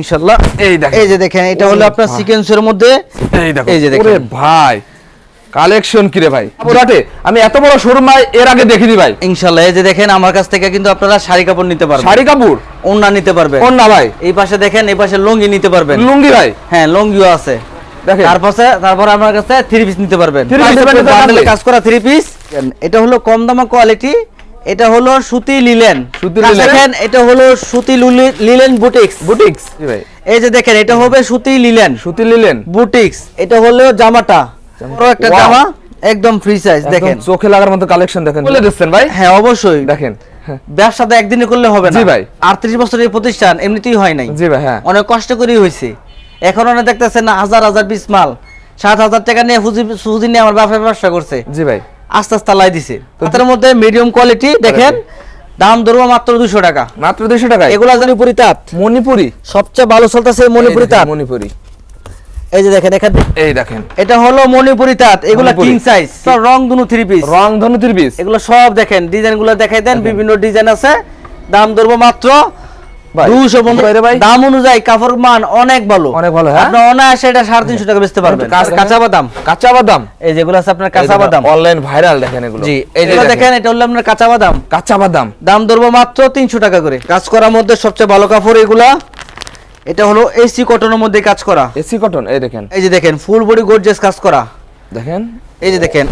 ইনশাআল্লাহ এই দেখেন। এই যে দেখেন এটা হলো আপনার সিকোয়েন্সের মধ্যে। এই দেখো। এই যে দেখেন। ওরে ভাই কালেকশন কি রে ভাই। পুরাটে আমি এত বড় শোরুম এর আগে দেখিনি ভাই। ইনশাআল্লাহ এই যে দেখেন আমার কাছ থেকে কিন্তু আপনারা শাড়ি কাপড় নিতে পারবেন। শাড়ি কাপড়? ওন্না নিতে পারবেন। কোন না ভাই। এই পাশে দেখেন এই পাশে লুঙ্গি নিতে পারবেন। লুঙ্গি ভাই? হ্যাঁ লুঙ্গিও আছে। দেখেন। তারপরে তারপর আমার কাছে থ্রি পিস নিতে পারবেন? কাজ করা থ্রি পিস এটা হলো কম দামা কোয়ালিটি এটা হলো সুতি লিলেন। সুতি লিলেন? দেখেন এটা হলো সুতি লুলি- লিলেন বুটিক্স। বুটিক্স জি ভাই। এই যে দেখেন এটা হবে সুতি লিলেন। সুতি লিলেন। বুটিক্স এটা হলো জামাটা। বড় একটা জামা একদম ফ্রি সাইজ দেখেন। চোখে লাগার মতো কালেকশন দেখেন। বলে দিচ্ছেন ভাই? হ্যাঁ অবশ্যই। দেখেন। হ্যাঁ, ব্যবসা তো একদিনে করলে হবে না। জি ভাই। আটত্রিশ বছরের প্রতিষ্ঠান এমনিতেই হয় নাই। জি ভাই হ্যাঁ। অনেক কষ্ট করেই হয়েছে। এখন অনেক দেখতেছেন হাজার হাজার পিস মাল। সাত হাজার টাকা নিয়ে ফুজি ফুজি নিয়ে আমার ব্যবসা ব্যবসা করছে। জি ভাই। আস্তে আস্তে লাই দিছে। তার মধ্যে মিডিয়াম কোয়ালিটি দেখেন দাম ধরবো মাত্র দুশো টাকা। মাত্র দুশো টাকায়? এগুলা মণিপুরি তাঁত। মণিপুরি? সবচেয়ে ভালো চলতেছে মণিপুরি তাঁত। মণিপুরি। এই যে দেখেন এখানে এই দেখেন। এটা হলো মণিপুরি তাঁত এগুলা কিং? সাইজ রং দুনো থ্রি পিস রং ধনু ত্রিপিস এগুলো সব দেখেন ডিজাইনগুলো দেখাই দেন বিভিন্ন ডিজাইন আছে। দাম ধরবো মাত্র দাম অনুযায়ী কাপড় মান অনেক ভালো। অনেক ভালো, হ্যাঁ? আপনি অনায়াসে এটা সাড়ে তিনশো টাকা বেচতে পারবেন। কাঁচা- বাদাম কাঁচা বাদাম। এই যেগুলো আছে আপনার কাঁচা বাদাম। অনলাইন ভাইরাল দেখেন এগুলো। জি দেখেন। এটা হলো আপনার কাঁচা বাদাম। কাঁচা বাদাম। দাম ধরবো মাত্র তিনশো টাকা করে। কাজ করার মধ্যে সবচেয়ে ভালো কাপড় এগুলা এটা হলো এসি কটনের মধ্যে কাজ করা। এসি কটন এই দেখেন। এই যে দেখেন ফুল বডি গর্জিয়াস কাজ করা। দেখেন। এই যে দেখেন।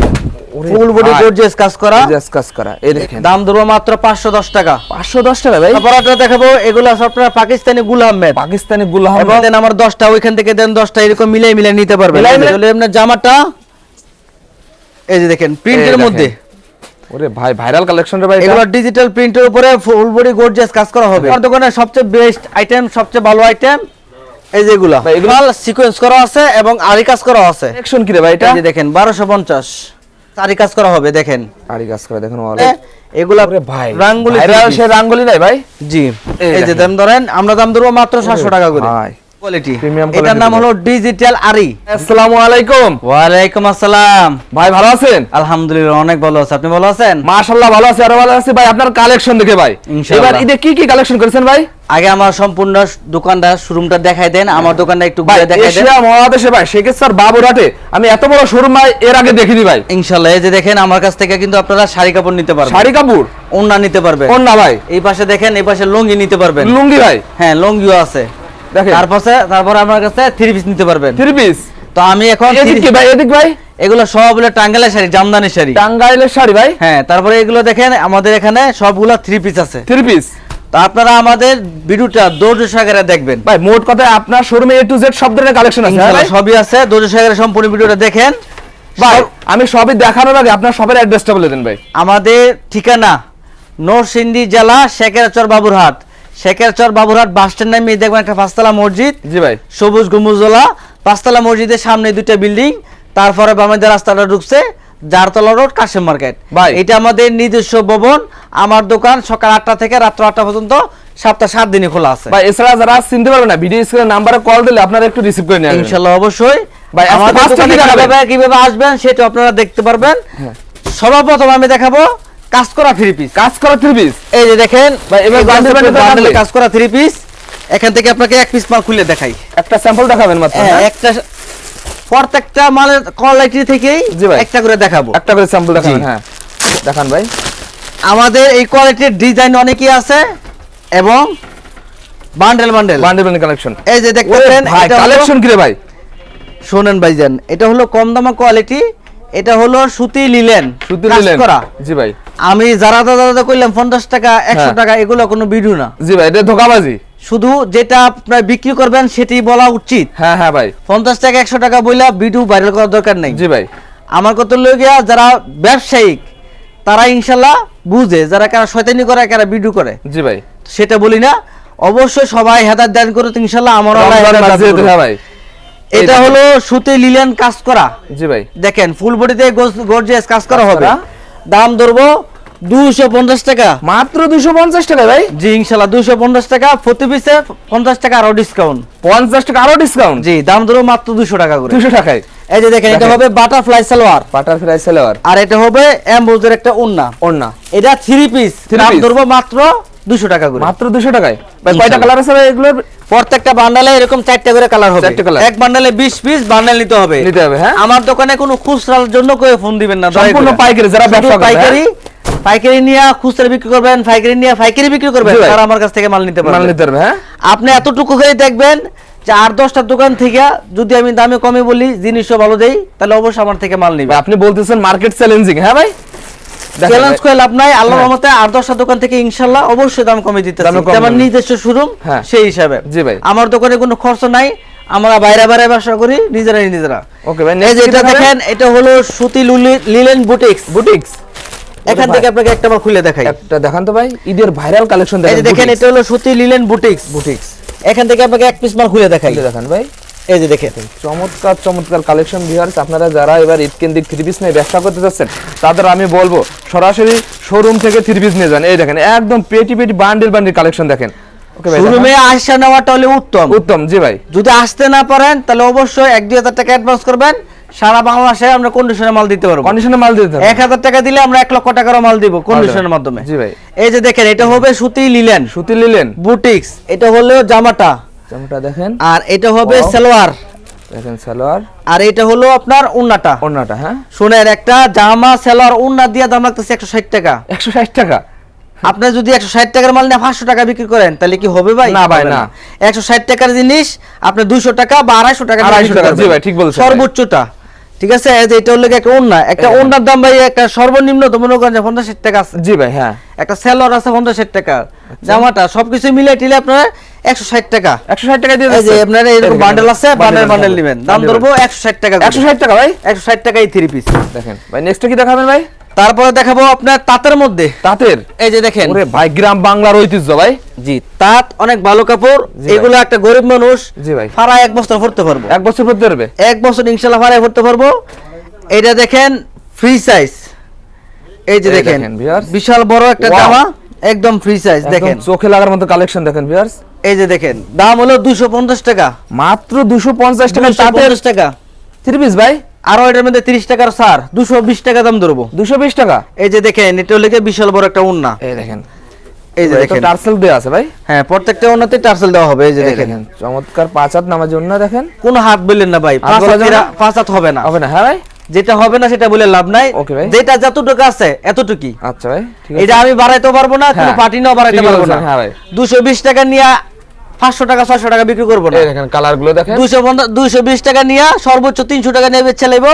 ফুল বডি গর্জিয়াস কাজ করা। গর্জিয়াস কাজ করা। এই দেখেন। দাম মাত্র 510 টাকা। 510 টাকা ভাই। দেখাবো এগুলো আপনারা পাকিস্তানি পাকিস্তানি দেন আমার ওইখান থেকে দেন এরকম মিলাই মিলাই নিতে তাহলে আপনার জামাটা এই যে দেখেন মধ্যে। ওরে ভাই ভাইরাল কালেকশন রে ভাই। এগুলো ডিজিটাল প্রিন্টের উপরে ফুল বডি গর্জিয়াস কাজ করা হবে। আমার দোকানে সবচেয়ে বেস্ট আইটেম সবচেয়ে ভালো আইটেম এই যেগুলা এগুলো। সিকোয়েন্স করা আছে এবং আরি কাজ করা আছে। কালেকশন কি রে ভাই এটা? এই যে দেখেন 1250 তারি কাজ করা হবে দেখেন। তারি কাজ করা দেখেন এগুলা ভাই রাঙ্গুলি সে রাঙ্গুলি নাই ভাই? জি এই যে দাম ধরেন আমরা দাম ধরবো মাত্র 700 টাকা করে। ভাই। কোয়ালিটি এটার নাম হলো ডিজিটাল আরি আসসালামু আলাইকুম। ওয়ালাইকুম আসসালাম। ভাই ভালো আছেন? আলহামদুলিল্লাহ অনেক ভালো আছে। আপনি ভালো আছেন? মাশাআল্লাহ ভালো আছি আরও ভালো আছি। ভাই আপনার কালেকশন দেখে ভাই। এবার ঈদে কি কি কালেকশন করেছেন ভাই? আগে আমার সম্পূর্ণ দোকানটা শোরুমটা দেখাই দেন। আমার দোকানটা একটু ঘুরে দেখাই দেন। এশিয়া মহাদেশে ভাই শেখেশ্বর বাবুরহাটে আমি এত বড় শোরুম এর আগে দেখিনি ভাই। ইনশাল্লাহ এই যে দেখেন আমার কাছ থেকে কিন্তু আপনারা শাড়ি কাপড় নিতে পারবেন। শাড়ি কাপড়? ওন্না নিতে পারবেন। ভাই। এই পাশে দেখেন এই পাশে লুঙ্গি নিতে পারবেন। লুঙ্গি ভাই? হ্যাঁ লুঙ্গিও আছে। তারপরে তারপর আমার কাছে থ্রি পিস নিতে পারবেন। থ্রি পিস তো আমি এখন এদিক ভাই এদিক ভাই? এগুলো সব হলো টাঙ্গাইলের শাড়ি জামদানি শাড়ি। টাঙ্গাইলের শাড়ি ভাই? হ্যাঁ তারপরে এগুলো দেখেন আমাদের এখানে সবগুলো থ্রি পিস আছে। থ্রি পিস তো আপনারা আমাদের ভিডিওটা সাগরে দেখবেন। ভাই মোট কথা আপনার শোরুমে এ টু জেড সব ধরনের কালেকশন আছে হ্যাঁ? সবই আছে সাগরের সম্পূর্ণ ভিডিওটা দেখেন। ভাই আমি সবই দেখানোর আগে আপনার সবের অ্যাড্রেসটা বলে দেন ভাই। আমাদের ঠিকানা নরসিংদী জেলা শেখেরচর বাবুরহাট। শেখেরচর বাবুরহাট বাস স্ট্যান্ড নামে দেখবেন একটা পাঁচতলা মসজিদ। জি ভাই। সবুজ গম্বুজলা পাঁচতলা মসজিদের সামনে দুইটা বিল্ডিং তারপরে বামেদের রাস্তাটা ঢুকছে জারতলা রোড কাশেম মার্কেট। ভাই। এটা আমাদের নিজস্ব ভবন আমার দোকান সকাল আটটা থেকে রাত্র আটটা পর্যন্ত সপ্তাহ সাত দিনই খোলা আছে। ভাই এছাড়া যারা চিনতে পারবে না ভিডিও স্ক্রিনে নাম্বারে কল দিলে আপনারা একটু রিসিভ করে নিয়ে ইনশাল্লাহ অবশ্যই। ভাই, আমাদের? কীভাবে? কীভাবে আসবেন সেটা আপনারা দেখতে পারবেন। সর্বপ্রথম আমি দেখাবো কাজ করা থ্রি পিস কাজ করা থ্রি পিস এই যে দেখেন এবার? কাজ করা থ্রি পিস এখান থেকে আপনাকে এক পিস মাল খুলে দেখাই। একটা স্যাম্পল দেখাবেন মাত্র হ্যাঁ, হ্যাঁ? একটা প্রত্যেকটা মালের কোয়ালিটি থেকেই একটা করে দেখাবো। একটা করে স্যাম্পল দেখাবেন হ্যাঁ। দেখান ভাই। আমাদের এই কোয়ালিটির ডিজাইন অনেকই আছে এবং bundle bundle bundle bundle collection এই যে দেখতেছেন এটা কালেকশন কি রে ভাই? শোনেন ভাইজান এটা হলো কম দামা কোয়ালিটি এটা হলো সুতি লিলেন। সুতি নিলেন করা। জি ভাই। আমি যারা দাদা দাদা কইলাম পঞ্চাশ টাকা একশো হ্যাঁ। টাকা এগুলো কোনো ভিডিও না। জি ভাই এটা ধোকাবাজি। শুধু যেটা আপনার বিক্রি করবেন সেটি বলা উচিত। হ্যাঁ হ্যাঁ ভাই। পঞ্চাশ টাকা একশো টাকা বইলা ভিডিও ভাইরাল করার দরকার নেই। জি ভাই। আমার কত লোকিয়া যারা ব্যবসায়িক তারা ইনশাআল্লাহ বুঝে যারা কারা শয়তানি করে কারা ভিডিও করে। জি ভাই। সেটা বলি না। অবশ্যই সবাই হেদার দান করে তো ইনশাল্লাহ আমার আল্লাহ হেদায়েত। হ্যাঁ ভাই। এটা হলো সুতে লিলেন কাজ করা। জি ভাই। দেখেন ফুল বডিতে গর্জিয়াস কাজ করা হবে। দাম ধরবো দুশো পঞ্চাশ টাকা। মাত্র দুশো পঞ্চাশ টাকা ভাই? জি দুশো পঞ্চাশ টাকা। প্রতি পিসে পঞ্চাশ টাকা আরও ডিসকাউন্ট পঞ্চাশ টাকা আরও ডিসকাউন্ট জি দাম ধরবো মাত্র দুশো টাকা করে। দুশো টাকায়। এই যে দেখেন এটা হবে butterfly salwar butterfly salwar আর এটা হবে অ্যাম্বোজের একটা উন্না ওড়না। এটা থ্রি পিস Three দাম। ধরবো মাত্র টাকা করে। মাত্র টাকায়? ভাই কয়টা কালার আছে ভাই এগুলোর? প্রত্যেকটা বান্ডালে এরকম চারটা করে কালার হবে। এক বান্ডালে বিশ পিস বান্ডাল নিতে হবে। নিতে হবে, হ্যাঁ? আমার দোকানে কোনো খুচরার জন্য কেউ ফোন দিবেন না সম্পূর্ণ পাইকারি, যারা ব্যবসা করবে, পাইকারি পাইকারি নিয়ে খুচরা বিক্রি করবেন পাইকারি নিয়ে পাইকারি বিক্রি করবেন তারা আমার কাছ থেকে মাল নিতে মাল নিতে পারবে হ্যাঁ? আপনি এতটুকু করে দেখবেন যে আট দশটা দোকান থেকে যদি আমি দামে কমে বলি জিনিসও ভালো দেই তাহলে অবশ্যই আমার থেকে মাল নিবে আপনি বলতেছেন মার্কেট চ্যালেঞ্জিং হ্যাঁ ভাই? চ্যালেঞ্জ করে লাভ নাই আল্লাহর হ্যাঁ। রহমতে আট দশটা দোকান থেকে ইনশাল্লাহ অবশ্যই দাম কমে দিতে আমার নিজস্ব শোরুম হ্যাঁ। সেই হিসাবে। জি ভাই। আমার দোকানে কোনো খরচ নাই আমরা বাইরে বাইরে ব্যবসা করি নিজেরাই নিজেরা। ওকে ভাই এই যে এটা দেখেন এটা হলো সুতি লুলি- লিলেন বুটিক্স। বুটিক্স। এখান থেকে আপনাকে একটা বার খুলে দেখাই। একটা দেখান তো ভাই ঈদের ভাইরাল কালেকশন দেখেন এই যে দেখেন দেখেন এটা হলো সুতি লিলেন বুটিক্স। বুটিক্স। এখান থেকে আপনাকে এক পিস মাল খুলে দেখাই। দেখান ভাই। এই যে দেখেন চমৎকার চমৎকার কালেকশন ভিউয়ার্স আপনারা যারা এবার ঈদ কেন্দ্রিক থ্রি পিস নিয়ে ব্যবসা করতে যাচ্ছেন তাদের আমি বলব সরাসরি শোরুম থেকে থ্রি পিস নিয়ে যান। এই দেখেন একদম পেটি পেটি বান্ডিল বান্ডিল কালেকশন দেখেন। শোরুমে আসা নেওয়াটা হলে উত্তম। উত্তম জি ভাই। যদি আসতে না পারেন তাহলে অবশ্যই এক দুই হাজার টাকা অ্যাডভান্স করবেন। সারা বাংলাদেশে আমরা কন্ডিশনে মাল দিতে পারব। কন্ডিশনে মাল দিতে টাকা দিলে আমরা এক লক্ষ টাকারও মাল দিব কন্ডিশনের মাধ্যমে। জি ভাই। এই যে দেখেন এটা হবে সুতি লিলেন সুতি নিলেন বুটিক্স এটা হলো জামাটা। জামাটা দেখেন। আর এটা হবে সালোয়ার। দেখেন সালোয়ার। আর এটা হলো আপনার উন্নাটা ওড়নাটা হ্যাঁ। শুনেন একটা জামা সালোয়ার উন্না দিয়ে দাম লাগতেছে একশো ষাট টাকা। একশো ষাট টাকা? আপনি যদি একশো ষাট টাকার মাল নিয়ে পাঁচশো টাকা বিক্রি করেন তাহলে কি হবে ভাই? না ভাই, না। একশো ষাট টাকার জিনিস আপনি দুইশো টাকা বা আড়াইশো টাকা 250 টাকা, জি ভাই, ঠিক বলছেন সর্বোচ্চটা ঠিক আছে? এটা হলো একটা ওন্না। একটা এই ওন্নার দাম ভাই একটা সর্বনিম্ন তো মনে করেন পঞ্চাশ ষাট টাকা আছে। জি ভাই হ্যাঁ। একটা সেলর আছে পঞ্চাশ ষাট টাকা। জামাটা সবকিছু মিলে টিলে আপনার একশো ষাট টাকা। একশো ষাট টাকা দিয়ে যে। আপনার এরকম বান্ডেল আছে বান্ডেল বান্ডেল নেবেন। দাম ধরবো একশো ষাট টাকা একশো ষাট টাকা ভাই? একশো ষাট টাকাই থ্রি পিস দেখেন ভাই নেক্সট কি দেখাবেন ভাই? তারপরে দেখাবো আপনার তাঁতের মধ্যে। তাঁতের? এই যে দেখেন। ওরে ভাই গ্রাম বাংলার ঐতিহ্য ভাই। জি তাঁত অনেক ভালো কাপড়। এগুলো একটা গরিব মানুষ জি ভাই। ফাড়া এক বছর ভরতে পারব। এক বছর পড়তে পারবে? এক বছর ইনশাল্লাহ ফাড়ায় ভরতে পারব। এটা দেখেন ফ্রি সাইজ এই যে দেখেন, বিশাল বড় একটা জামা। একদম ফ্রি সাইজ দেখেন। চোখে লাগার মতো কালেকশন দেখেন ভিউয়ার্স এই যে দেখেন দাম হলো দুশো পঞ্চাশ টাকা। মাত্র দুশো পঞ্চাশ টাকা 250 টাকা। থ্রি পিস ভাই। আরও এটার মধ্যে তিরিশ টাকার সার দুশো বিশ টাকা দাম ধরবো। দুশো বিশ টাকা? এই যে দেখেন এটা গিয়ে বিশাল বড় একটা উন্না। এই দেখেন। এই যে দেখেন। টার্সেল দেওয়া আছে ভাই। হ্যাঁ প্রত্যেকটা উন্নাতে টার্সেল দেওয়া হবে এই যে দেখেন। চমৎকার পাঁচ হাত নামার জন্য দেখেন। কোনো হাত বললেন না ভাই? পাঁচ হাত হবে না। হবে না হ্যাঁ ভাই? যেটা হবে না সেটা বলে লাভ নাই। যেটা যতটুকু আছে এতটুকুই। আচ্ছা ভাই এটা আমি বাড়াইতে পারব না কোনো হ্যাঁ, পার্টি নাও বাড়াইতে পারব না। হ্যাঁ। দুশো বিশ টাকা নিয়ে টাকা টাকা বিক্রি করব না। দেখেন কালারগুলো দেখেন। দুশো দুইশো বিশ টাকা নিয়ে সর্বোচ্চ তিনশো টাকা নিয়ে বেচে লাইব।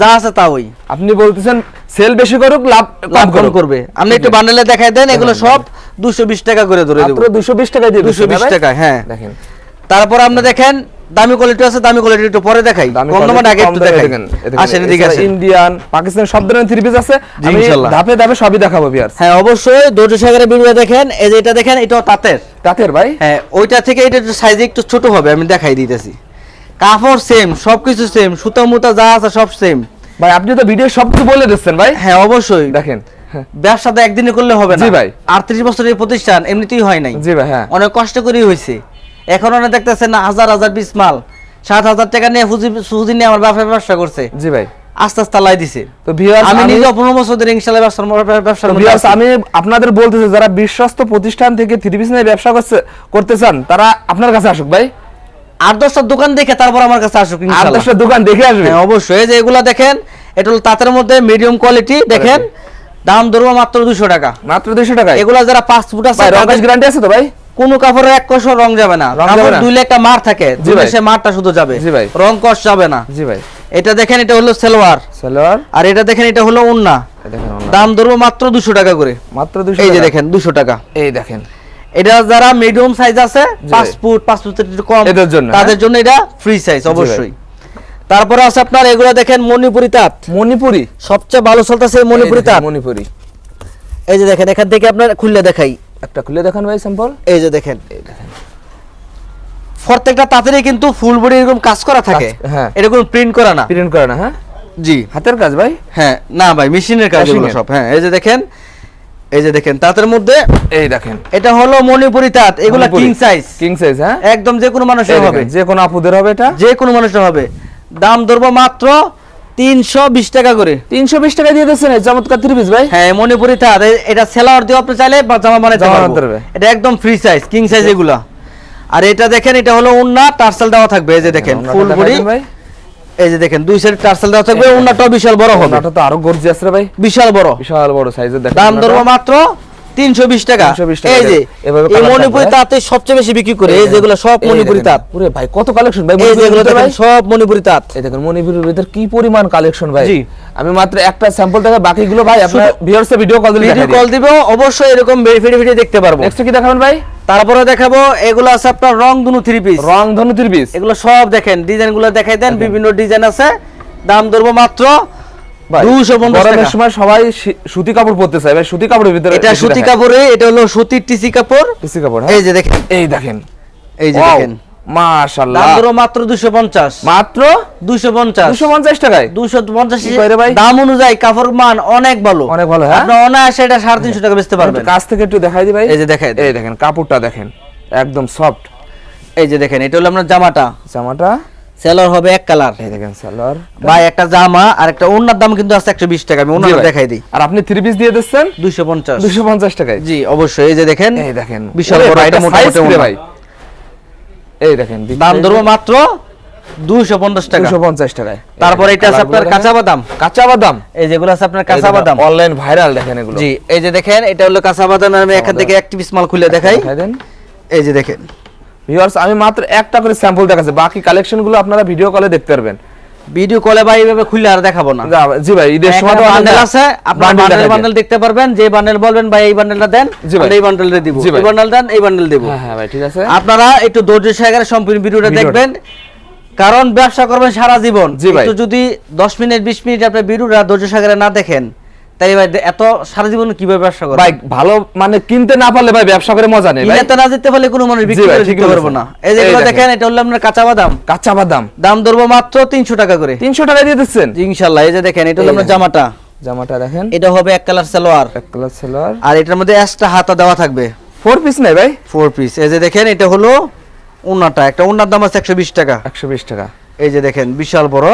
যা আছে তা ওই আপনি বলতেছেন সেল বেশি করুক লাভ কম করবে। আপনি একটু বান্ডেলে দেখাই দেন এগুলো সব দুশো বিশ টাকা করে ধরে দেবো। মাত্র টাকা দিয়ে 220 টাকা, হ্যাঁ। দেখেন। তারপর আপনি দেখেন দামি কোয়ালিটি আছে দামি কোয়ালিটি একটু পরে দেখাই। দামি কম quality, আগে একটু দেখাই। দেখেন, আসেন এদিকে আসেন। ইন্ডিয়ান পাকিস্তান সব ধরনের থ্রি পিস আছে। আমি ধাপে ধাপে সবই দেখাবো ভিউয়ার্স হ্যাঁ অবশ্যই। ধৈর্য সাগরের ভিডিও দেখেন। এই যে এটা দেখেন এটাও তাঁতের। তাঁতের ভাই? হ্যাঁ ওইটা থেকে এটা সাইজে একটু ছোট হবে আমি দেখাই দিতেছি। কাপড় সেম সবকিছু সেম সুতা মুতা যা আছে সব সেম ভাই আপনি তো ভিডিও সব কিছু বলে দিচ্ছেন ভাই। হ্যাঁ অবশ্যই। দেখেন হ্যাঁ, ব্যবসা একদিনে করলে হবে না। জি ভাই। আটত্রিশ বছরের প্রতিষ্ঠান এমনিতেই হয় নাই। জি ভাই হ্যাঁ। অনেক কষ্ট করেই হয়েছে। এখন অনেক দেখতেছেন না হাজার হাজার পিস মাল। সাত হাজার টাকা নিয়ে ফুজি সুজি নিয়ে আমার বাপের ব্যবসা করছে। জি ভাই। আস্তে আস্তে লাই দিছে। তো ভিউয়ার্স আমি নিজে বছর ধরে ব্যবসার আমি আপনাদের বলতেছি যারা বিশ্বস্ত প্রতিষ্ঠান থেকে থ্রি পিস নিয়ে ব্যবসা করছে করতে চান তারা আপনার কাছে আসুক ভাই। আট দশটা দোকান দেখে তারপর আমার কাছে আসুক ইনশাল্লাহ। দশটা দোকান দেখে আসবে। হ্যাঁ অবশ্যই। যে এগুলা দেখেন এটা হলো তাঁতের মধ্যে মিডিয়াম কোয়ালিটি দেখেন দাম ধরবো মাত্র দুশো টাকা। মাত্র দুশো টাকা এগুলা যারা পাঁচ ফুট আছে গ্যারান্টি আছে তো ভাই? কোনো কাপড়ের এক কষ রং যাবে না। কাপড়? দুইলে একটা মার থাকে দুইলে সে মারটা শুধু যাবে। জি ভাই। রং কষ যাবে না। জি ভাই। এটা দেখেন এটা হলো সেলোয়ার। সালোয়ার। আর এটা দেখেন এটা হলো উন্না। দাম ধরবো মাত্র দুশো টাকা করে। মাত্র দুশো এই যে দেখেন দুশো টাকা। এই দেখেন। এটা যারা মিডিয়াম সাইজ আছে। ফুট পাঁচ ফুটের একটু কম এদের জন্য, তাদের হ্যাঁ? জন্য এটা ফ্রি সাইজ অবশ্যই। তারপরে আছে আপনার এগুলো দেখেন মণিপুরি তাঁত। মণিপুরি? সবচেয়ে ভালো চলতেছে মণিপুরি তাঁত। মণিপুরি। এই যে দেখেন এখান থেকে আপনার খুললে দেখাই। একটা খুলে দেখান ভাই স্যাম্পল এই যে দেখেন প্রত্যেকটা তাঁতেরই কিন্তু ফুল বডি এরকম কাজ করা থাকে। হ্যাঁ। এটা কোনো প্রিন্ট করা না। প্রিন্ট করে না হ্যাঁ? জি। হাতের কাজ ভাই? হ্যাঁ না ভাই মেশিনের কাজ এগুলো সব। হ্যাঁ এই যে দেখেন এই যে দেখেন তাঁতের মধ্যে এই দেখেন। এটা হলো মণিপুরি তাঁত এগুলো কিং সাইজ কিং সাইজ হ্যাঁ? একদম যে কোনো মানুষের হবে। যে কোনো আপুদের হবে এটা। যে কোনো মানুষের হবে। দাম ধরবো মাত্র তিনশো বিশ টাকা করে। তিনশো বিশ টাকা দিয়ে দিচ্ছেন চমৎকার থ্রি পিস ভাই। হ্যাঁ মণিপুরি তাঁত এটা সেলার দিয়ে আপনি চাইলে বা জামা বানাইতে জামা পারব। বানাতে পারবে। এটা একদম ফ্রি সাইজ কিং সাইজ এগুলা। আর এটা দেখেন এটা হলো উন্না টার্সেল দেওয়া থাকবে এই যে দেখেন ফুল বডি ভাই। এই যে দেখেন দুই সাইড টার্সেল দেওয়া থাকবে উন্নাটাও বিশাল বড় হবে। ওনাটা তো আরও গর্জিয়াস রে ভাই। বিশাল বড়। বিশাল বড় সাইজের দেখেন দাম। ধরবো মাত্র 320 টাকা। এই যে এই মণিপুরি তাঁতে সবচেয়ে বেশি বিক্রি করে এই যেগুলো সব মণিপুরি তাঁত। ওরে ভাই কত কালেকশন ভাই যেগুলো ভাই। সব মণিপুরি তাঁত। এই দেখেন মণিপুরের ভিতর কি পরিমাণ কালেকশন ভাই? আমি মাত্র একটা স্যাম্পল দেখা বাকিগুলো ভাই আপনার ভিউয়ার্স ভিডিও কল দিলে ভিডিও কল দিব। অবশ্যই এরকম ভিডিও দেখতে পারব। নেক্সট কি দেখাবেন ভাই? তারপরে দেখাবো এগুলো আছে আপনার রং ধনু থ্রি পিস রং ধনু থ্রি পিস এগুলো সব দেখেন ডিজাইনগুলো দেখাই দেন বিভিন্ন ডিজাইন আছে। দাম ধরবো মাত্র 250 সময় সবাই সুতি কাপড় পরতে চায় ভাই সুতি কাপড়ের ভিতরে এটা সুতি কাপড়ে এটা হলো সুতির টিসি কাপড়। টিসি কাপড় হ্যাঁ? এই যে দেখেন। এই দেখেন। এই যে দেখেন। মাশাআল্লাহ। দাম মাত্র দুশো পঞ্চাশ। মাত্র? দুশো পঞ্চাশ। 250 টাকায়? দুশো পঞ্চাশ কি কয় রে ভাই? দাম অনুযায়ী কাপড় মান অনেক ভালো। অনেক ভালো, হ্যাঁ? আপনি অনায়াসে এটা সাড়ে তিনশো টাকা বেচতে পারবেন। কাছ থেকে একটু দেখাই দি ভাই। এই যে এই দেখেন কাপড়টা দেখেন। একদম সফট এই যে দেখেন এটা হলো আপনার জামাটা। জামাটা? সেলর হবে এক কালার এই দেখেন সালোয়ার ভাই একটা জামা আর একটা ওনার দাম কিন্তু আছে একশো বিশ টাকা। আমি ওনার দেখাই দিই। আর আপনি থ্রি পিস দিয়ে দিচ্ছেন? দুইশো পঞ্চাশ। দুশো পঞ্চাশ টাকায়। জি অবশ্যই। এই যে দেখেন এই দেখেন। বিশাল বড় এটা মোটামুটি। ভাই? এই দেখেন দাম ধরবো মাত্র দুইশো পঞ্চাশ টাকা। দুশো পঞ্চাশ টাকায়। তারপরে এটা আছে আপনার কাঁচা বাদাম কাঁচা বাদাম এই যেগুলো আছে আপনার কাঁচা বাদাম অনলাইন ভাইরাল দেখেন এগুলো। জি এই যে দেখেন এটা হলো কাঁচা বাদাম আমি এখান থেকে একটি পিস মাল খুলে দেখাই। দেখাই দেন। এই যে দেখেন। ভিউয়ার্স আমি মাত্র একটা করে স্যাম্পল দেখাচ্ছি। বাকি কালেকশনগুলো আপনারা ভিডিও কলে দেখতে পারবেন। ভিডিও কলে ভাই এইভাবে খুলে আর দেখাবো না। জি ভাই ঈদের সময় তো বান্ডেল আছে আপনার বান্ডেল। বান্ডেল দেখতে পারবেন। যে বান্ডেল বলবেন ভাই এই বান্ডেলটা দেন আমরা এই বান্ডেলটা দিব। এই বান্ডেল দেন এই বান্ডেল দেব। হ্যাঁ হ্যাঁ ভাই ঠিক আছে। আপনারা একটু ধৈর্য সহকারে সম্পূর্ণ ভিডিওটা। দেখবেন। কারণ ব্যবসা করবেন সারা জীবন। একটু যদি 10 মিনিট 20 মিনিট আপনি ভিডিওটা ধৈর্য সহকারে না দেখেন তাই ভাই এত সারা জীবন কীভাবে ব্যবসা করবেন ভাই ভালো মানে কিনতে না পারলে ভাই ব্যবসা করে মজা নেই ভাই। কিনেতে না যেতে পারলে কোনো মানুষ বিক্রি করে ঠিক দিতে পারব না। এই এই দেখেন। এটা হলো আপনার কাঁচা বাদাম। কাঁচা বাদাম। দাম ধরবো মাত্র 300 টাকা করে। তিনশো টাকা দিয়ে দিচ্ছেন? ইনশাআল্লাহ এই যে দেখেন এটা হলো আপনার জামাটা। জামাটা দেখেন। এটা হবে এক কালার সালোয়ার। এক কালার সালোয়ার। আর এটার মধ্যে এক্সট্রা হাতা দেওয়া থাকবে। ফোর পিস নাই ভাই? ফোর পিস এই যে দেখেন এটা হলো উন্নাটা। একটা উন্নার দাম আছে একশো বিশ টাকা। একশো বিশ টাকা। এই যে দেখেন বিশাল বড়।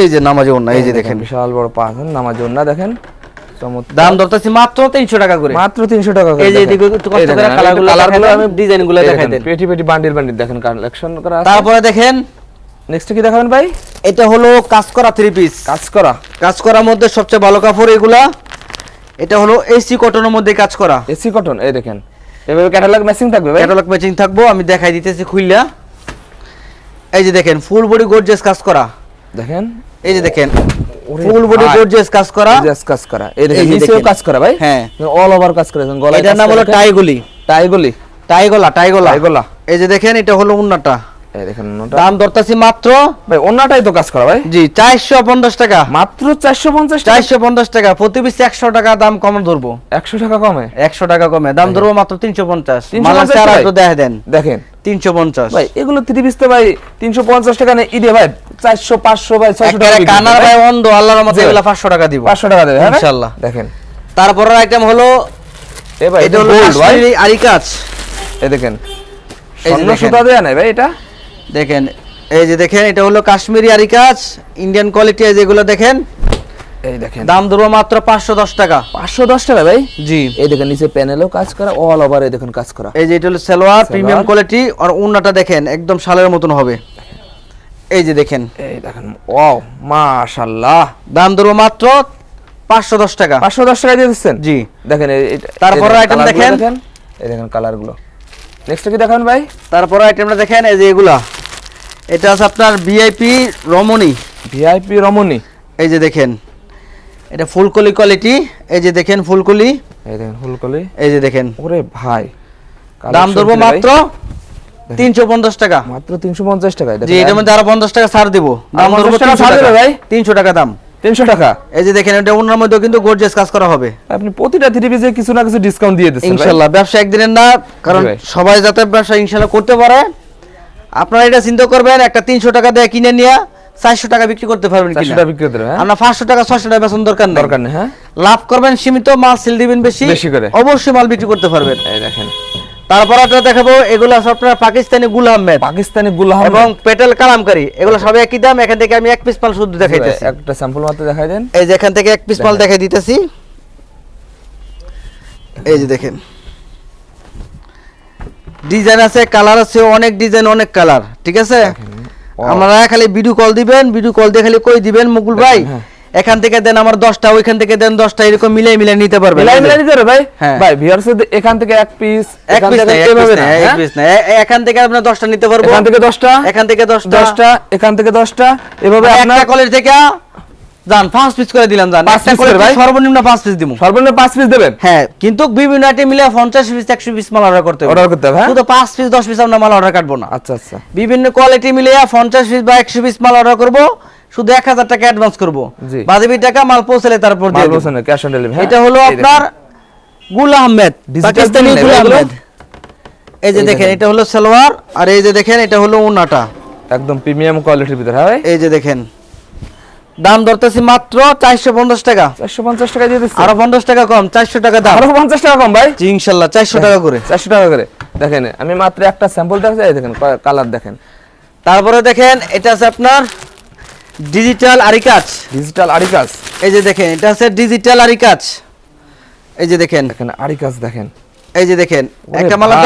এই যে নামাজি উন্না এই যে দেখেন বিশাল বড় পাথর নামাজ জন্য দেখেন। দাম ধরতেছি মাত্র তিনশো টাকা করে। মাত্র তিনশো টাকা করে এই যে। এদিকে একটু কষ্ট করে কালারগুলো কালারগুলো আমি ডিজাইনগুলো দেখাই দেন। পেটি পেটি বান্ডিল বান্ডিল দেখেন কালেকশন করা আছে। তারপরে দেখেন। নেক্সট কি দেখাবেন ভাই? এটা হলো কাজ করা থ্রি পিস কাজ করা কাজ করার মধ্যে সবচেয়ে ভালো কাপড় এগুলা। এটা হলো এসি কটনের মধ্যে কাজ করা এসি কটন এই দেখেন। এভাবে ক্যাটালগ ম্যাচিং থাকবে ভাই? ক্যাটালগ ম্যাচিং থাকব আমি দেখাই দিতেছি খুইলা। এই যে দেখেন ফুল বডি গর্জিয়াস কাজ করা দেখেন? এই যে দেখেন ফুল বডি গর্জিয়াস কাজ করা। গর্জিয়াস কাজ করা। এই দেখেন নিচেও কাজ করা ভাই। হ্যাঁ। অল ওভার কাজ করে গলা এটা নাম হলো টাইগুলি। টাইগুলি। টাইগলা টাইগলা। টাইগলা। এই যে দেখেন এটা হলো উন্নাটা। দেখেন দাম ধরতেছি মাত্র ভাই অন্যটাই তো কাজ করা ভাই। জি চারশো পঞ্চাশ টাকা। মাত্র চারশো পঞ্চাশ টাকা? চারশো পঞ্চাশ টাকা প্রতি পিস একশো টাকা দাম কম ধরবো। একশো টাকা কমে? একশো টাকা কমে দাম ধরবো মাত্র 350 মালা চার টাকায়? একটু দেন। দেখেন। তিনশো পঞ্চাশ। ভাই এগুলো থ্রি পিস তো ভাই তিনশো পঞ্চাশ টাকা নেই ইডে ভাই চারশো পাঁচশো ভাই ছয়শো টাকা কানার ভাই অন্ধ আল্লাহর মতো এগুলা পাঁচশো টাকা দিব। পাঁচশো টাকা দেবে হ্যাঁ দেখেন। তারপরের আইটেম হলো এ ভাই এটা হলো আরি কাজ। দেখেন। স্বর্ণ সুতা দেয়া নাই ভাই এটা? দেখেন এই যে দেখেন এটা হলো কাশ্মীরি আরি কাজ ইন্ডিয়ান কোয়ালিটি যেগুলো দেখেন এই দেখেন। দাম ধরবো মাত্র পাঁচশো দশ টাকা। পাঁচশো দশ টাকা ভাই? জি। এই দেখেন নিচে প্যানেলও কাজ করা অল ওভার এই দেখেন কাজ করা। এই যে এটা হলো সালোয়ার প্রিমিয়াম কোয়ালিটি আর উন্নাটা দেখেন একদম শালের মতন হবে। এই যে দেখেন। এই দেখেন ওয়াও মাশাআল্লাহ। দাম ধরবো মাত্র পাঁচশো দশ টাকা। পাঁচশো দশ টাকা দিয়ে দিচ্ছেন? জি। দেখেন তারপরে গুলো দেখেন। এই দেখেন কালারগুলো নেক্সট কি দেখাবেন ভাই? তারপরে আইটেমটা দেখেন এই যে এগুলা। এটা আছে আপনার ভিআইপি রমণী। ভিআইপি রমণী। এই যে দেখেন এটা ফুলকলি কোয়ালিটি এই যে দেখেন ফুলকলি। এই দেখেন ফুলকলি। এই যে দেখেন। ওরে ভাই দাম ধরবো? মাত্র তিনশো পঞ্চাশ টাকা। মাত্র তিনশো পঞ্চাশ টাকায় জি এটার মধ্যে আরও পঞ্চাশ টাকা ছাড় দিব। দাম 50 ধরবো টাকা টাকা। ভাই? তিনশো টাকা দাম। তিনশো টাকা। এই যে দেখেন এটা ওনার মধ্যেও কিন্তু গর্জিয়াস কাজ করা হবে। আপনি প্রতিটা থ্রি পিসে কিছু না কিছু ডিসকাউন্ট দিয়ে দিচ্ছেন ভাই। ইনশাল্লাহ ব্যবসা একদিনের না কারণ সবাই যাতে ব্যবসা ইনশাল্লাহ করতে পারে। আপনারা এটা চিন্তা করবেন একটা তিনশো টাকা দিয়ে কিনে নিয়ে চারশো টাকা বিক্রি করতে পারবেন কিনা। বিক্রি করতে হবে, হ্যাঁ? আপনার পাঁচশো টাকা ছয়শো টাকা বেতন দরকার নেই। দরকার নেই হ্যাঁ? লাভ করবেন সীমিত মাল সেল দিবেন বেশি বেশি করে। অবশ্যই মাল বিক্রি করতে পারবেন। এই দেখেন। তারপর একটা দেখাবো এগুলো সব আপনার পাকিস্তানি গুল আহমেদ পাকিস্তানি গুলাম এবং পেটেল কালামকারি এগুলো সব একই দাম এখান থেকে আমি এক পিস মাল শুধু দেখাইতেছি। একটা স্যাম্পল মাত্র দেখাই দেন। এই যে এখান থেকে এক পিস মাল দেখাই দিতেছি। এই যে দেখেন। ডিজাইন আছে কালার আছে অনেক ডিজাইন অনেক কালার ঠিক আছে? আপনারা খালি ভিডিও কল দিবেন ভিডিও কল দিয়ে খালি কই দিবেন মুকুল ভাই? হ্যাঁ। এখান থেকে দেন আমার দশটা ওইখান থেকে দেন দশটা এরকম মিলাই মিলাই নিতে পারবেন। মিলাই মিলাই দিতে পারবে ভাই? হ্যাঁ। ভাই ভিউয়ার্স এখান থেকে এক পিস এক পিস না piece না, এক piece না। এ- এ- এখান থেকে আপনার দশটা নিতে পারব। এখান থেকে 10টা এখান থেকে দশটা। 10টা এখান থেকে 10টা এভাবে একটা আপনার কলেজ থেকে যান পাঁচ পিস করে দিলাম পাঁচ করে ভাই? সর্বনিম্ন পাঁচ পিস দিব সর্বনিম্ন 5 পিস দেবেন? হ্যাঁ কিন্তু বিভিন্ন আইটেম মিলে পঞ্চাশ পিস একশো পিস মাল অর্ডার করতে হবে। অর্ডার করতে হবে হ্যাঁ? শুধু পাঁচ পিস দশ পিস আমরা মাল অর্ডার কাটবো না। আচ্ছা আচ্ছা। বিভিন্ন কোয়ালিটি মিলে পঞ্চাশ পিস বা একশো পিস মাল অর্ডার করব শুধু এক হাজার টাকা অ্যাডভান্স করব। জি। বাদবি টাকা মাল পৌঁছলে তারপর দিয়ে দেব। ক্যাশ অন ডেলিভারি এটা হলো আপনার গুল আহমেদ পাকিস্তানি গুল আহমেদ। এই যে দেখেন। এটা হলো সালোয়ার আর এই যে দেখেন এটা হলো উন্নাটা একদম প্রিমিয়াম কোয়ালিটির ভিতরে হ্যাঁ এই যে দেখেন দাম ধরতেছি মাত্র চারশো পঞ্চাশ টাকা। চারশো পঞ্চাশ টাকা দিয়ে দিচ্ছি। আরও পঞ্চাশ টাকা কম চারশো টাকা দাম। আরও পঞ্চাশ টাকা কম ভাই? ইনশাল্লাহ চারশো টাকা করে। চারশো টাকা করে। দেখেন আমি মাত্র একটা স্যাম্পল দেখা যায় দেখেন কালার দেখেন। তারপরে দেখেন এটা আছে আপনার ডিজিটাল আরি কাজ। ডিজিটাল আরি কাজ। এই যে দেখেন এটা আছে ডিজিটাল আরি কাজ। এই যে দেখেন। দেখেন আরি কাজ দেখেন। এই যে দেখেন একটা মালা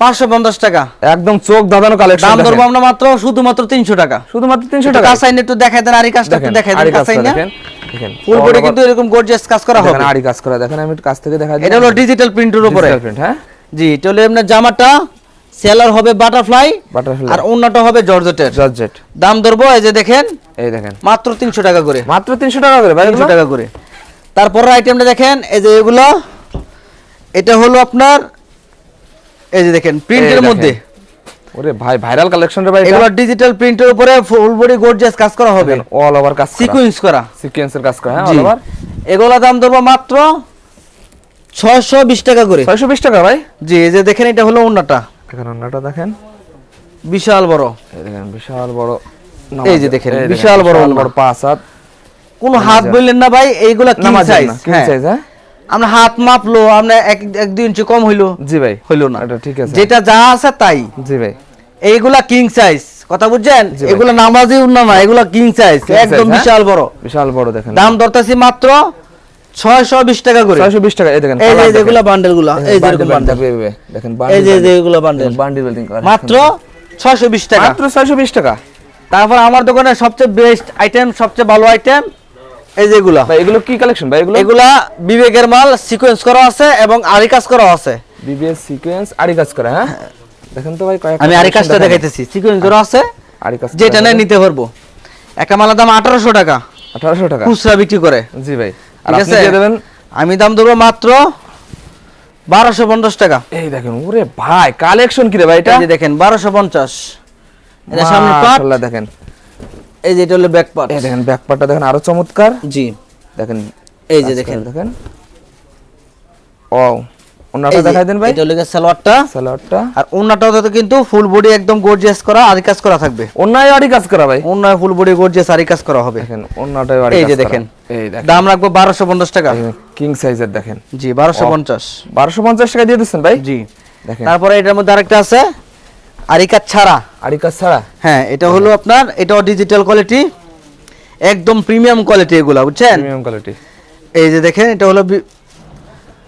550 টাকা। একদম চোখ দাদানো কালেকশন দাম ধরবো আমরা মাত্র শুধুমাত্র 300 টাকা। শুধুমাত্র 300 টাকা? একটু দেখাই দেন আরি কাজটা একটু দেখাই দেন হ্যাঁ? দেখেন। ফুল বডি কিন্তু এরকম গর্জিয়াস কাজ করা হবে। আরি কাজ করা। দেখেন আমি একটু কাছ থেকে দেখাই এটা হলো ডিজিটাল প্রিন্টের উপরে। হ্যাঁ? জি জামাটা। সেলার হবে বাটারফ্লাই বাটারফ্লাই আর অন্যটা হবে জর্জেটের জর্জেট দাম ধরবো এই যে দেখেন। এই দেখেন। মাত্র 300 টাকা করে। মাত্র 300 টাকা করে 300 টাকা করে। তারপরের আইটেমটা দেখেন এই যে এগুলো। এটা হলো আপনার এই যে দেখেন প্রিন্টের মধ্যে। ওরে ভাই ভাইরাল কালেকশন রে ভাই এগুলো ডিজিটাল প্রিন্টের উপরে ফুল বডি গর্জিয়াস কাজ করা হবে। অল ওভার কাজ সিকোয়েন্স করা। সিকোয়েন্সের কাজ করা হ্যাঁ অল ওভার এগুলো দাম ধরবো মাত্র ছয়শো বিশ টাকা করে। 620 টাকা ভাই? জি এই যে দেখেন এটা হলো ওন্নাটা। দেখেন অন্যটা দেখেন। বিশাল বড়। দেখেন বিশাল বড় এই যে দেখেন, বিশাল বড় বড় পাঁচ হাত। কোনো হাত বললেন না ভাই এইগুলা কিং সাইজ কি সাইজ হ্যাঁ? আমরা হাত মাপলো আমরা এক এক দুই ইঞ্চি কম হইল। জি ভাই হইল না। এটা ঠিক আছে। যেটা যা আছে তাই। জি ভাই। এইগুলা কিং সাইজ কথা বুঝছেন। এগুলা নামাজি উন্না না এগুলা কিং সাইজ একদম হ্যাঁ? বিশাল বড়। বিশাল বড় দেখেন। দাম ধরতেছি মাত্র ছয়শো বিশ টাকা করে। 620 টাকা এই দেখেন এই যে বান্ডেল এই যে এরকম বান্ডেল দেখেন এই যে বান্ডিল যেগুলো বান্ডেল বান্ডিল বিল্ডিং করা মাত্র ছয়শো বিশ টাকা। মাত্র 620 টাকা। তারপর আমার দোকানে সবচেয়ে বেস্ট আইটেম সবচেয়ে ভালো আইটেম এই যেগুলা এগুলো। কি কালেকশন ভাই এগুলো? এগুলা বিবেকের মাল সিকোয়েন্স করা আছে এবং আরি কাজ করা আছে। বিবিএস সিকোয়েন্স আরি কাজ করা হ্যাঁ? দেখেন তো ভাই আমি আরি কাজটা দেখাইতেছি। সিকোয়েন্স করা আছে আরি কাজ যেটা নেয় নিতে পারব। একটা মালের দাম আঠারোশো টাকা। 1800 টাকা। খুচরা বিক্রি করে। জি ভাই। আর ঠিক আপনি আছে? দিয়ে দেবেন? আমি দাম ধরবো মাত্র বারোশো পঞ্চাশ টাকা। এই দেখেন ওরে ভাই কালেকশন কি রে ভাই এটা? এই দেখেন বারোশো পঞ্চাশ। এটা সামনে পাট। দেখেন। এই যে এটা হলো ব্যাক পার্ট এই দেখেন ব্যাক পার্টটা দেখেন আরও চমৎকার। জি। দেখেন এই যে দেখেন। দেখেন। ও ওনাটা দেখাই দেন ভাই। এটা হলো সালোয়ারটা। সালোয়ারটা। আর ওন্নাটাও তো কিন্তু ফুল বডি একদম গর্জিয়াস করা আরি কাজ করা থাকবে। অন্যায় আরি কাজ করা ভাই। ওন্নায় ফুল বডি গর্জিয়াস আরি কাজ করা হবে। দেখেন অন্যটাই আরি এই যে দেখেন এই দেখেন। দাম রাখব বারোশো পঞ্চাশ টাকা। কিং সাইজের দেখেন। জি বারোশো পঞ্চাশ। 1250 টাকা দিয়ে দিচ্ছেন ভাই? জি। দেখেন। তারপরে এটার মধ্যে আরেকটা আছে আরি কাজ ছাড়া। আরি কাজ ছাড়া? হ্যাঁ এটা হলো আপনার এটাও ডিজিটাল কোয়ালিটি একদম প্রিমিয়াম কোয়ালিটি এগুলা বুঝছেন? প্রিমিয়াম কোয়ালিটি এই যে দেখেন এটা হলো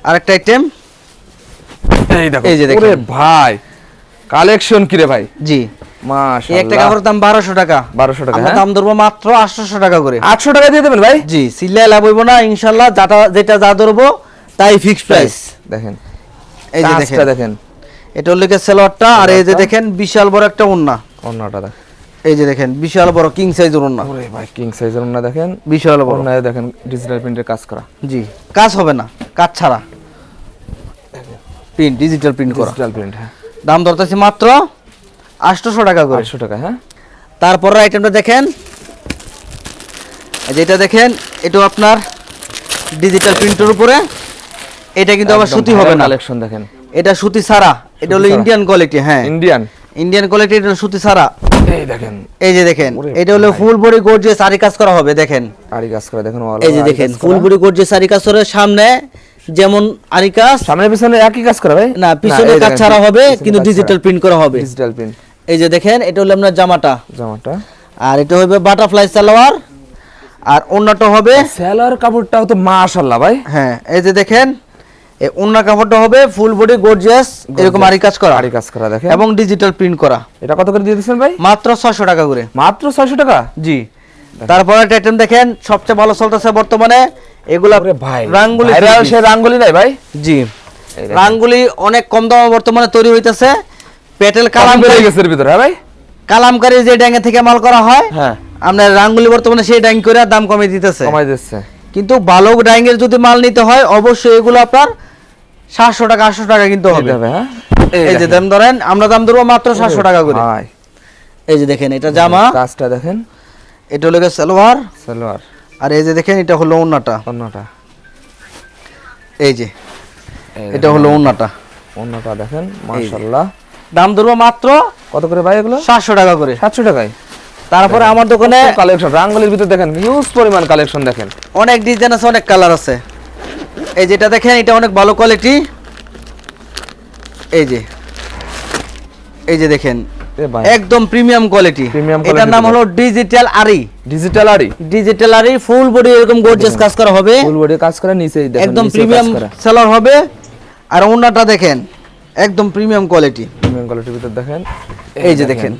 আরেকটা আইটেম এই দেখো এই যে দেখেন। ভাই কালেকশন কি রে ভাই? জি। এই একটা কাপড়ের দাম বারোশো টাকা। 1200 টাকা, আমরা হ্যাঁ? দাম ধরবো মাত্র আটশোশো টাকা করে। 800 টাকা দিয়ে দেবেন ভাই? জি সিলাই লাভ হইব না ইনশাল্লাহ যাটা যেটা যা ধরবো তাই ফিক্স প্রাইস দেখেন। এই যে দেখেন। দেখেন। এটা হলো সেলোয়ারটা আর এই যে দেখেন বিশাল বড় একটা ওন্না অন্যটা দেখ। এই যে দেখেন বিশাল বড় কিং সাইজের ওন্না ওরে ভাই কিং সাইজের ওন্না দেখেন। বিশাল বড়। ওন্নায় দেখেন ডিজিটাল প্রিন্টের কাজ করা। জি কাজ হবে না কাজ ছাড়া। প্রিন্ট ডিজিটাল প্রিন্ট করা। ডিজিটাল প্রিন্ট হ্যাঁ। দাম ধরতেছি মাত্র আটশোশো টাকা করে। 800 টাকা হ্যাঁ। তারপরের আইটেমটা দেখেন। এই যে এটা দেখেন এটাও আপনার ডিজিটাল প্রিন্টের উপরে। এটা কিন্তু আবার সুতি হবে না। কালেকশন দেখেন। এটা সুতি ছাড়া। এটা হলো ইন্ডিয়ান কোয়ালিটি হ্যাঁ। ইন্ডিয়ান ইন্ডিয়ান কোয়ালিটি এটা সুতি ছাড়া। এই দেখেন। এই যে দেখেন এটা হলো ফুল বডি গর্জিয়াস আরি কাজ করা হবে দেখেন। আরি কাজ করা দেখেন এই যে দেখেন ফুল বডি গর্জিয়াস আরি কাজ করে সামনে যেমন আরি কাজ। সামনে পিছনে একই কাজ করা ভাই? না পিছনে কাজ ছাড়া হবে কিন্তু ডিজিটাল প্রিন্ট করা হবে। ডিজিটাল প্রিন্ট এই যে দেখেন এটা হলো আপনার জামাটা। জামাটা। আর এটা হবে বাটারফ্লাই সালোয়ার। আর অন্যটা হবে সালোয়ার কাপড়টাও তো মাশাআল্লাহ ভাই। হ্যাঁ এই যে দেখেন এই কাপড়টা হবে ফুল বডি গর্জিয়াস এরকম আরি কাজ করা। আরি কাজ করা দেখেন। এবং ডিজিটাল প্রিন্ট করা। এটা কত করে দিয়ে দিচ্ছেন ভাই? মাত্র ছশো টাকা করে। মাত্র 600 টাকা? জি। তারপরে একটা আইটেম দেখেন সবচেয়ে ভালো চলতেছে বর্তমানে এগুলা ভাই রাঙ্গুলি ভাইরাল সে রাঙ্গুলি নাই ভাই? জি। রাঙ্গুলি অনেক কম দামে বর্তমানে তৈরি হইতেছে। পেটেল কালাম বেরিয়ে গেছে এর ভিতরে হ্যাঁ ভাই? কালামকারি যে ড্যাঙ্গে থেকে মাল করা হয় হ্যাঁ। আপনার রাঙ্গুলি বর্তমানে সেই ড্যাং করে দাম কমে দিতেছে। কমাই দিচ্ছে। কিন্তু ভালো ড্যাঙ্গের যদি মাল নিতে হয় অবশ্যই এগুলো আপনার সাতশো টাকা আটশো টাকা কিনতে হবে। হ্যাঁ? এই যে দাম ধরেন আমরা দাম ধরবো মাত্র সাতশো টাকা করে। এই যে দেখেন এটা জামা। কাজটা দেখেন। এটা হলো সালোয়ার। সালোয়ার। আর এই যে দেখেন এটা হলো ওন্নাটা। অন্যটা এই যে এটা হলো ওন্নাটা। অন্যটা দেখেন মাশাআল্লাহ। দাম ধরবো মাত্র কত করে ভাই এগুলো? সাতশো টাকা করে। 700 টাকায়? তারপরে আমার দোকানে কালেকশন রাঙ্গুলির ভিতরে দেখেন হিউজ পরিমাণ কালেকশন দেখেন। অনেক ডিজাইন আছে অনেক কালার আছে। এই যেটা দেখেন এটা অনেক ভালো কোয়ালিটি এই যে। এই যে দেখেন একদম প্রিমিয়াম কোয়ালিটি এটার নাম হলো ডিজিটাল আরি ডিজিটাল আরি ডিজিটাল আরি ফুল বডি এরকম গর্জিয়াস কাজ করা হবে। ফুল বডি কাজ করে নিচেই দেখেন একদম প্রিমিয়াম সেলার হবে। আর ওন্নাটা দেখেন একদম প্রিমিয়াম কোয়ালিটি প্রিমিয়াম কোয়ালিটির ভিতরে দেখেন। এই যে দেখেন।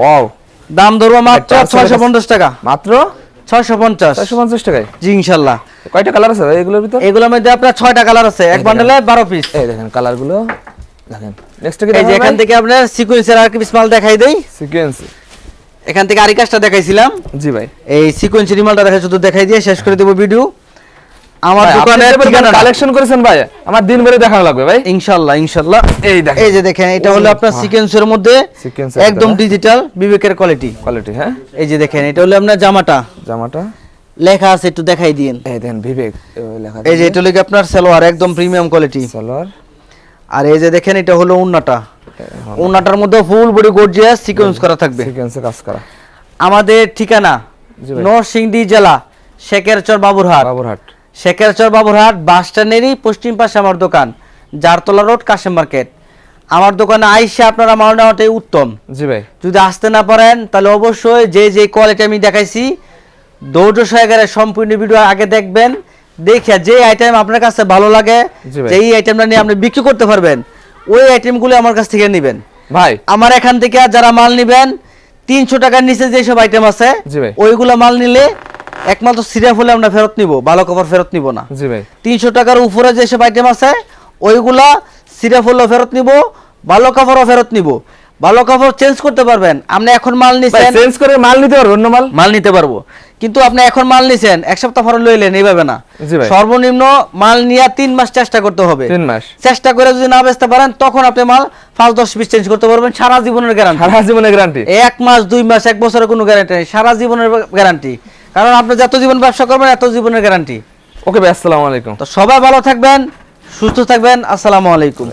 ওয়াও দাম ধরবো মাত্র চারশো টাকা। ছয়শো পঞ্চাশ টাকা। মাত্র? ছয়শো পঞ্চাশ। 450 টাকায়? জি ইনশাল্লাহ। কয়টা কালার আছে ভাই এগুলোর ভিতর? এগুলোর মধ্যে আপনার ছয়টা কালার আছে। এক বান্ডেলে বারো পিস এই দেখেন কালারগুলো। দেখেন। নেক্সট কি এই যে এখান থেকে আপনার সিকুয়েন্সের আর কি পিস মাল দেখাই দেই। সিকোয়েন্স এখান থেকে আরি কাজটা দেখাইছিলাম। জি ভাই। এই সিকুয়েন্সের মালটা দেখা শুধু দেখাই দিয়ে শেষ করে দেবো ভিডিও আমার দোকানে কালেকশন করেছেন ভাই আমার দিন ভরে দেখানো লাগবে ভাই। ইনশাল্লাহ ইনশাল্লাহ। এই দেখেন। এই যে দেখেন এটা হলো আপনার সিকোয়েন্সের মধ্যে একদম ডিজিটাল বিবেকের কোয়ালিটি কোয়ালিটি হ্যাঁ। এই যে দেখেন এটা হলো আপনার জামাটা। জামাটা। লেখা আছে একটু দেখাই দিন এই দেখেন বিবেক লেখা এই যে এটা কি আপনার সালোয়ার একদম প্রিমিয়াম কোয়ালিটি সালোয়ার। আর এই যে দেখেন এটা হলো উন্নাটা উন্নাটার মধ্যে ফুল বডি গর্জিয়াস সিকোয়েন্স করা থাকবে। সিকোয়েন্সে কাজ করা। আমাদের ঠিকানা। নরসিংদী জেলা শেখেরচর বাবুরহাট। বাবুরহাট। শেখেরচর বাবুরহাট বাস স্ট্যান্ডেরই পশ্চিম পাশে আমার দোকান জারতলা রোড কাশেম মার্কেট। আমার দোকানে আইসা আপনারা মাল নেওয়াটাই উত্তম। জি ভাই। যদি আসতে না পারেন তাহলে অবশ্যই যে যে কোয়ালিটি আমি দেখাইছি ধৈর্য সহকারে সম্পূর্ণ ভিডিও আগে দেখবেন। দেখে যে আইটেম আপনার কাছে ভালো লাগে ভাই। যেই আইটেমটা নিয়ে আপনি বিক্রি করতে পারবেন ওই আইটেমগুলো আমার কাছ থেকে নেবেন। ভাই। আমার এখান থেকে যারা মাল নেবেন তিনশো টাকার নিচে যেসব আইটেম আছে ওইগুলো মাল নিলে একমাত্র সিরিয়াল হলে আমরা ফেরত নিব ভালো কভার ফেরত নিব না। জি ভাই। তিনশো টাকার উপরে যেসব আইটেম আছে ওইগুলা সিরিয়াল হলেও ফেরত নিব ভালো কাপড়ও ফেরত নিব। ভালো কাপড় চেঞ্জ করতে পারবেন আপনি এখন মাল নিছেন। চেঞ্জ করে মাল নিতে পারব অন্য মাল? মাল নিতে পারব। কিন্তু আপনি এখন মাল নিছেন এক সপ্তাহ পরে লইলেন এইভাবে না। সর্বনিম্ন মাল নিয়ে তিন মাস চেষ্টা করতে হবে। তিন মাস। চেষ্টা করে যদি না বেচতে পারেন তখন আপনি মাল পাঁচ দশ পিস চেঞ্জ করতে পারবেন সারা জীবনের গ্যারান্টি সারা জীবনের গ্যারান্টি এক মাস দুই মাস এক বছরের কোনো গ্যারান্টি নেই সারা জীবনের গ্যারান্টি কারণ আপনি যত জীবন ব্যবসা করবেন এত জীবনের গ্যারান্টি ওকে ভাই আসসালামু আলাইকুম। তো সবাই ভালো থাকবেন সুস্থ থাকবেন আসসালামু আলাইকুম।